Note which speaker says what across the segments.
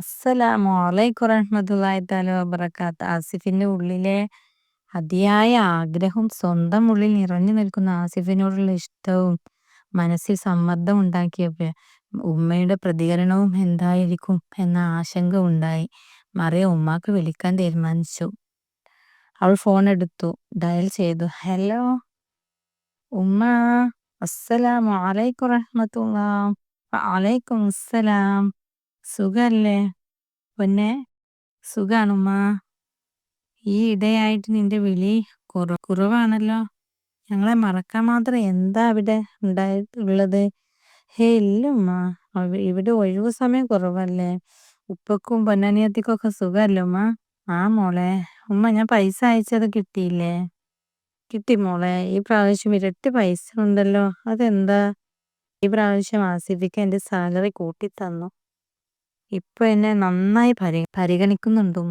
Speaker 1: അസ്സലാമു അലൈക്കും തആല വബറകാത്ത്. ആസിഫിന്റെ ഉള്ളിലെ അതിയായ ആഗ്രഹവും സ്വന്തം ഉള്ളിൽ നിറഞ്ഞു നിൽക്കുന്ന ആസിഫിനോടുള്ള ഇഷ്ടവും മനസ്സിൽ സമ്മർദ്ദം ഉണ്ടാക്കിയപ്പോൾ ഉമ്മയുടെ പ്രതികരണവും എന്തായിരിക്കും എന്ന ആശങ്ക ഉണ്ടായി. മറിയ ഉമ്മാക്ക് വിളിക്കാൻ തീരുമാനിച്ചു. അവൾ ഫോൺ എടുത്തു. ഡയൽ ചെയ്തു. ഹലോ ഉമ്മ അസ്സലാമു അലൈക്കും വറഹ്മത്തുള്ളാഹ്. വഅലൈക്കും അസ്സലാം. സുഖല്ലേ? പൊന്നെ സുഖാണുമ്മ. ഈ ഇടയായിട്ട് നിന്റെ വിളി കുറ കുറവാണല്ലോ. ഞങ്ങളെ മറക്കാൻ മാത്രം എന്താ അവിടെ ഉണ്ടായി ഉള്ളത്? ഹേ ഇല്ലുമ്മ. ഇവിടെ ഒഴിവു സമയം കുറവല്ലേ. ഉപ്പക്കും പൊന്നാനിയത്തിക്കും ഒക്കെ സുഖല്ലേ ഉമ്മ ആ മോളെ ഉമ്മ ഞാൻ പൈസ അയച്ചത് കിട്ടിയില്ലേ? കിട്ടി മോളെ. ഈ പ്രാവശ്യം ഇരട്ടി പൈസ ഉണ്ടല്ലോ. അതെന്താ? ഈ പ്രാവശ്യം ആസിഫിക്ക് എന്റെ സാലറി കൂട്ടി തന്നു ഇപ്പൊ എന്നെ നന്നായി പരി പരിഗണിക്കുന്നുണ്ടോ?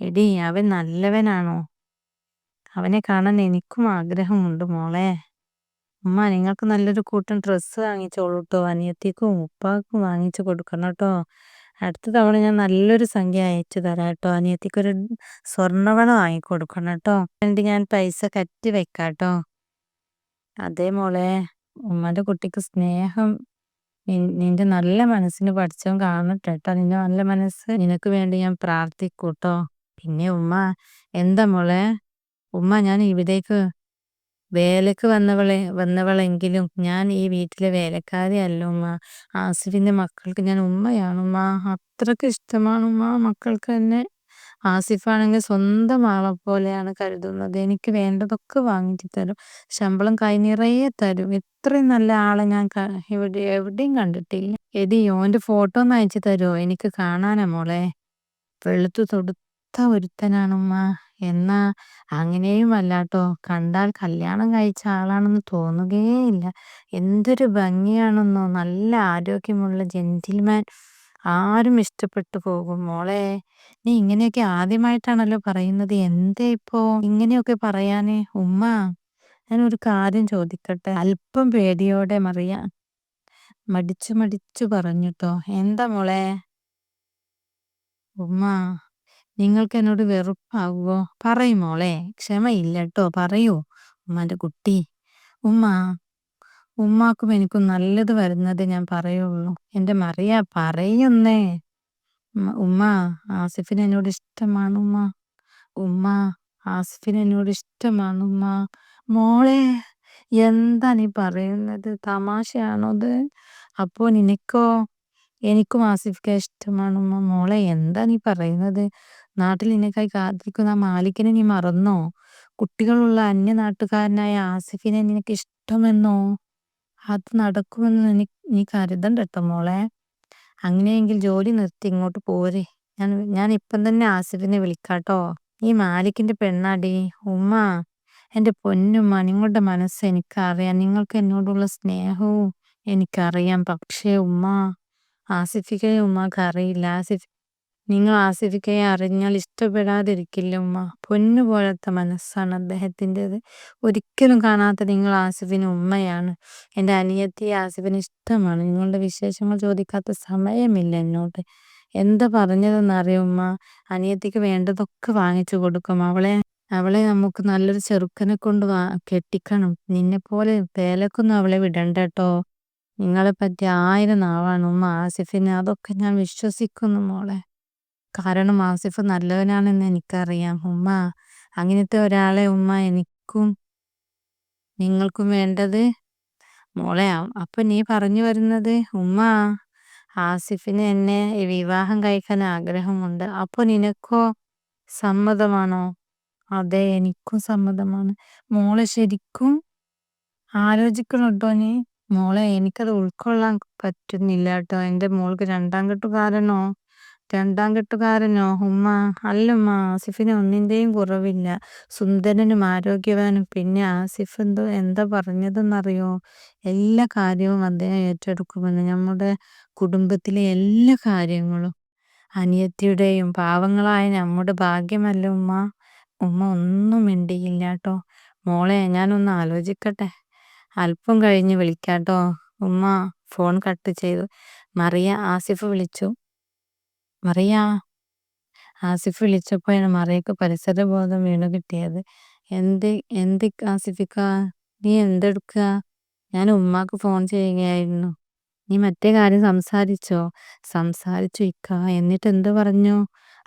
Speaker 1: എടി അവൻ നല്ലവനാണോ? അവനെ കാണാൻ എനിക്കും ആഗ്രഹമുണ്ട് മോളെ. ഉമ്മ നിങ്ങൾക്ക് നല്ലൊരു കൂട്ടം ഡ്രസ്സ് വാങ്ങിച്ചോളൂട്ടോ അനിയത്തിക്കും ഉപ്പാക്കും വാങ്ങിച്ചു കൊടുക്കണം കേട്ടോ. അടുത്ത തവണ ഞാൻ നല്ലൊരു സംഖ്യ അയച്ചു തരാം കേട്ടോ. അനിയത്തിക്കൊരു സ്വർണവള വാങ്ങിക്കൊടുക്കണം കേട്ടോ. എന്നിട്ട് ഞാൻ പൈസ കറ്റി വെക്കാട്ടോ അതേ മോളെ ഉമ്മന്റെ കുട്ടിക്ക് സ്നേഹം നിന്റെ നല്ല മനസ്സിന് പഠിച്ചവൻ കാണട്ടെട്ടോ. നിന്റെ നല്ല മനസ്സ് നിനക്ക് വേണ്ടി ഞാൻ പ്രാർത്ഥിക്കൂട്ടോ. പിന്നെ ഉമ്മ എന്താ മോളെ? ഉമ്മ ഞാൻ ഇവിടേക്ക് വേലക്ക് വന്നവളെ വന്നവളെങ്കിലും ഞാൻ ഈ വീട്ടിലെ വേലക്കാരി അല്ല ഉമ്മ. ആസിഫിന്റെ മക്കൾക്ക് ഞാൻ ഉമ്മയാണ് ഉമ്മ. അത്രയ്ക്ക് ഇഷ്ടമാണ് ഉമ്മ മക്കൾക്ക് എന്നെ ആസിഫാണെങ്കിൽ സ്വന്തം ആളെ പോലെയാണ് കരുതുന്നത്. എനിക്ക് വേണ്ടതൊക്കെ വാങ്ങിച്ചു തരും. ശമ്പളം കൈ നിറയെ തരും. ഇത്രയും നല്ല ആളെ ഞാൻ ഇവിടെ എവിടെയും കണ്ടിട്ടില്ല. എടി ഓന്റെ ഫോട്ടോ ഒന്ന് അയച്ചു തരുമോ എനിക്ക് കാണാനാ മോളെ. വെളുത്തു തൊടുത്ത ഒരുത്തനാണുമ്മ എന്നാ അങ്ങനെയും അല്ലാട്ടോ. കണ്ടാൽ കല്യാണം കഴിച്ച ആളാണെന്ന് തോന്നുകയേയില്ല എന്തൊരു ഭംഗിയാണെന്നോ. നല്ല ആരോഗ്യമുള്ള ജെന്റിൽമാൻ ആരും ഇഷ്ടപ്പെട്ടു പോകും. മോളെ നീ ഇങ്ങനെയൊക്കെ ആദ്യമായിട്ടാണല്ലോ പറയുന്നത്. എന്തേ ഇപ്പോ ഇങ്ങനെയൊക്കെ പറയാന്? ഉമ്മ ഞാൻ ഒരു കാര്യം ചോദിക്കട്ടെ? അല്പം പേടിയോടെ മറിയ. മടിച്ചു മടിച്ചു പറഞ്ഞുട്ടോ. എന്താ മോളെ? ഉമ്മ നിങ്ങൾക്ക് എന്നോട് വെറുപ്പാവോ പറയും മോളെ. ക്ഷമയില്ലട്ടോ പറയൂ. ഉമ്മാന്റെ കുട്ടി. ഉമ്മ ഉമ്മാക്കും എനിക്കും നല്ലത് വരുന്നത് ഞാൻ പറയുള്ളൂ. എന്റെ മറിയ പറയുന്നേ. ഉമ്മ ആസിഫിന് എന്നോട് ഇഷ്ടമാണ് ഉമ്മ. ഉമ്മ ആസിഫിന് എന്നോട് ഇഷ്ടമാണ് ഉമ്മ. മോളെ എന്താ നീ പറയുന്നത്? തമാശയാണോ അത് അപ്പോ നിനക്കോ? എനിക്കും ആസിഫിനെ ഇഷ്ടമാണ് ഉമ്മ. മോളെ എന്താ നീ പറയുന്നത്? നാട്ടിൽ നിനക്കായി കാത്തിരിക്കുന്ന മാലിക്കിനെ നീ മറന്നോ? കുട്ടികളുള്ള അന്യ നാട്ടുകാരനായ ആസിഫിനെ നിനക്ക് ഇഷ്ടമെന്നോ? അത് നടക്കുമെന്ന് നീ നീ കരുതണ്ട കേട്ടോ മോളെ. അങ്ങനെയെങ്കിൽ ജോലി നിർത്തി ഇങ്ങോട്ട് പോരെ. ഞാൻ ഞാൻ ഇപ്പം തന്നെ ആസിഫിനെ വിളിക്കാട്ടോ. ഈ മാലിക്കിന്റെ പെണ്ണാടി ഉമ്മ എന്റെ പൊന്നുമ്മ നിങ്ങളുടെ മനസ്സ് എനിക്കറിയാം. നിങ്ങൾക്ക് എന്നോടുള്ള സ്നേഹവും എനിക്കറിയാം. പക്ഷേ ഉമ്മ ആസിഫിക്കയെ ഉമ്മാക്ക് അറിയില്ല ആസിഫ് നിങ്ങൾ ആസിഫിക്കയെ അറിഞ്ഞാൽ ഇഷ്ടപ്പെടാതിരിക്കില്ല ഉമ്മ. പൊന്നുപോലത്തെ മനസ്സാണ് അദ്ദേഹത്തിന്റെത്. ഒരിക്കലും കാണാത്ത നിങ്ങൾ ആസിഫിന് ഉമ്മയാണ്. എന്റെ അനിയത്തി ആസിഫിന് ഇഷ്ടമാണ്. നിങ്ങളുടെ വിശേഷങ്ങൾ ചോദിക്കാത്ത സമയമില്ല എന്നോട്. എന്താ പറഞ്ഞതെന്ന് അറിയോ ഉമ്മ? അനിയത്തിക്ക് വേണ്ടതൊക്കെ വാങ്ങിച്ചു കൊടുക്കും. അവളെ അവളെ നമുക്ക് നല്ലൊരു ചെറുക്കനെ കൊണ്ട് കെട്ടിക്കണം. നിന്നെപ്പോലെ വേലക്കൊന്നും അവളെ വിടണ്ട കേട്ടോ. നിങ്ങളെ പറ്റി ആയിരം നാവാണ് ഉമ്മ ആസിഫിന്. അതൊക്കെ ഞാൻ വിശ്വസിക്കുന്നു മോളെ. കാരണം ആസിഫ് നല്ലവനാണെന്ന് എനിക്കറിയാം. ഉമ്മ അങ്ങനത്തെ ഒരാളെ ഉമ്മ എനിക്കും നിങ്ങൾക്കും വേണ്ടത് മോളെ. അപ്പൊ നീ പറഞ്ഞു വരുന്നത് ഉമ്മ ആസിഫിന് എന്നെ വിവാഹം കഴിക്കാൻ ആഗ്രഹമുണ്ട്. അപ്പൊ നിനക്കോ സമ്മതമാണോ? അതെ എനിക്കും സമ്മതമാണ്. മോളെ ശരിക്കും ആലോചിക്കണുട്ടോ നീ. മോളെ എനിക്കത് ഉൾക്കൊള്ളാൻ പറ്റുന്നില്ല കേട്ടോ എന്റെ മോൾക്ക് രണ്ടാം കെട്ടുകാരനോ രണ്ടാം കെട്ടുകാരനോ? ഉമ്മ അല്ലമ്മ ആസിഫിന് ഒന്നിന്റെയും കുറവില്ല. സുന്ദരനും ആരോഗ്യവാനും. പിന്നെ ആസിഫ് എന്തോ പറഞ്ഞതെന്നറിയോ? എല്ലാ കാര്യവും അദ്ദേഹം ഏറ്റെടുക്കുമെന്ന്. നമ്മുടെ കുടുംബത്തിലെ എല്ലാ കാര്യങ്ങളും. അനിയത്തിയുടെയും പാവങ്ങളായ നമ്മുടെ ഭാഗ്യമല്ല ഉമ്മ? ഉമ്മ ഒന്നും മിണ്ടിയില്ല കേട്ടോ. മോളെ ഞാനൊന്ന് ആലോചിക്കട്ടെ. അല്പം കഴിഞ്ഞ് വിളിക്കാട്ടോ. ഉമ്മ ഫോൺ കട്ട് ചെയ്തു. മറിയ ആസിഫ് വിളിച്ചു. മറിയാ ആസിഫ് വിളിച്ചപ്പോഴാണ് മറിയക്ക് പരിസരബോധം വീണു കിട്ടിയത്. എന്ത് എന്ത് ആസിഫിക്ക? നീ എന്തെടുക്കുക? ഞാൻ ഉമ്മാക്ക് ഫോൺ ചെയ്യുകയായിരുന്നു. നീ മറ്റേ കാര്യം സംസാരിച്ചോ? സംസാരിച്ചു ഇക്ക. എന്നിട്ട് എന്ത് പറഞ്ഞു?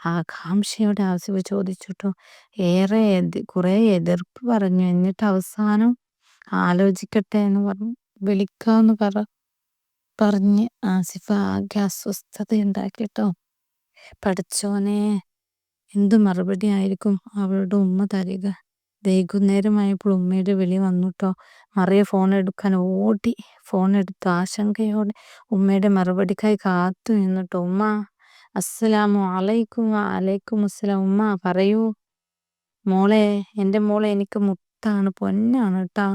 Speaker 1: ആകാംക്ഷയോടെ ആസിഫ് ചോദിച്ചുട്ടോ. ഏറെ കുറെ എതിർപ്പ് പറഞ്ഞു. എന്നിട്ട് അവസാനം ആലോചിക്കട്ടെ എന്ന് പറഞ്ഞു. വിളിക്കാന്ന് പറ പറഞ്ഞ് ആസിഫ് ആകെ അസ്വസ്ഥത പഠിച്ചോനെ എന്ത് മറുപടി ആയിരിക്കും അവളുടെ ഉമ്മ തരിക? വൈകുന്നേരമായപ്പോൾ ഉമ്മയുടെ വിളി വന്നുട്ടോ. മറിയ ഫോൺ എടുക്കാൻ ഓടി ഫോൺ എടുത്തു ആശങ്കയോടെ ഉമ്മയുടെ മറുപടിക്കായി കാത്തു നിന്നിട്ടോ. ഉമ്മ അസ്സലാമു അലൈക്കും അലൈക്കും അസ്സലാം ഉമ്മ പറയൂ. മോളെ എന്റെ മോളെ എനിക്ക് മുത്താണ് പൊന്നാണ് കേട്ടാ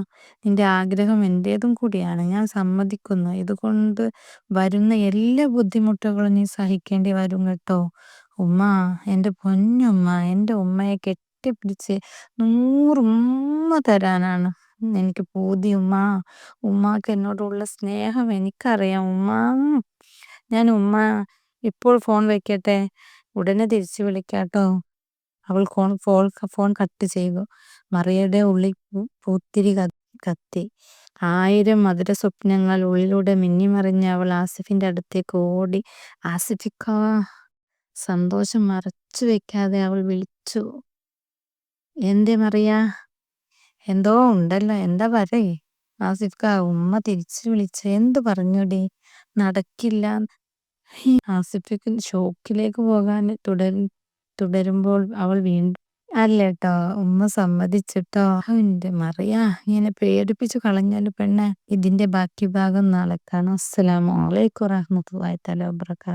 Speaker 1: നിന്റെ ആഗ്രഹം എന്റേതും കൂടിയാണ്. ഞാൻ സമ്മതിക്കുന്നു. ഇതുകൊണ്ട് വരുന്ന എല്ലാ ബുദ്ധിമുട്ടുകളും നീ സഹിക്കേണ്ടി വരും കേട്ടോ. ഉമ്മ എന്റെ പൊന്നുമ്മ എന്റെ ഉമ്മയെ കെട്ടിപ്പിടിച്ച് നൂറുമ്മ തരാനാണ്. എനിക്ക് പൂതി ഉമ്മ. ഉമ്മാക്ക് എന്നോടുള്ള സ്നേഹം എനിക്കറിയാം ഉമ്മ. ഞാൻ ഉമ്മ. ഇപ്പോൾ ഫോൺ വെക്കട്ടെ. ഉടനെ തിരിച്ചു വിളിക്കാട്ടോ. അവൾ കോൺ ഫോൺ ഫോൺ കട്ട് ചെയ്തു. മറിയയുടെ ഉള്ളിൽ പൂത്തിരി കത്തി. ആയിരം മധുര സ്വപ്നങ്ങൾ ഉള്ളിലൂടെ മിന്നിമറിഞ്ഞ് അവൾ ആസിഫിന്റെ അടുത്തേക്ക് ഓടി. ആസിഫിക്ക സന്തോഷം മറച്ചു വെക്കാതെ അവൾ വിളിച്ചു. എന്തേ മറിയ? എന്തോ ഉണ്ടല്ലോ എന്താ പറയേ ആസിഫ്ക്ക ഉമ്മ തിരിച്ചു വിളിച്ച്... എന്ത് പറഞ്ഞുടി? നടക്കില്ല. ആസിഫിക്ക് ഷോക്കിലേക്ക് പോകാൻ തുടരും തുടരുമ്പോൾ അവൾ വീണ്ടും അല്ലേട്ടോ ഉമ്മ സമ്മതിച്ചിട്ടോ. എന്റെ മറിയാ ഇങ്ങനെ പേടിപ്പിച്ചു കളഞ്ഞാലും പെണ്ണെ. ഇതിന്റെ ബാക്കി ഭാഗം നാളെ കാണാം അസ്സലാമു അലൈക്കും വറഹ്മത്തുള്ളാഹി വബറകാതുഹു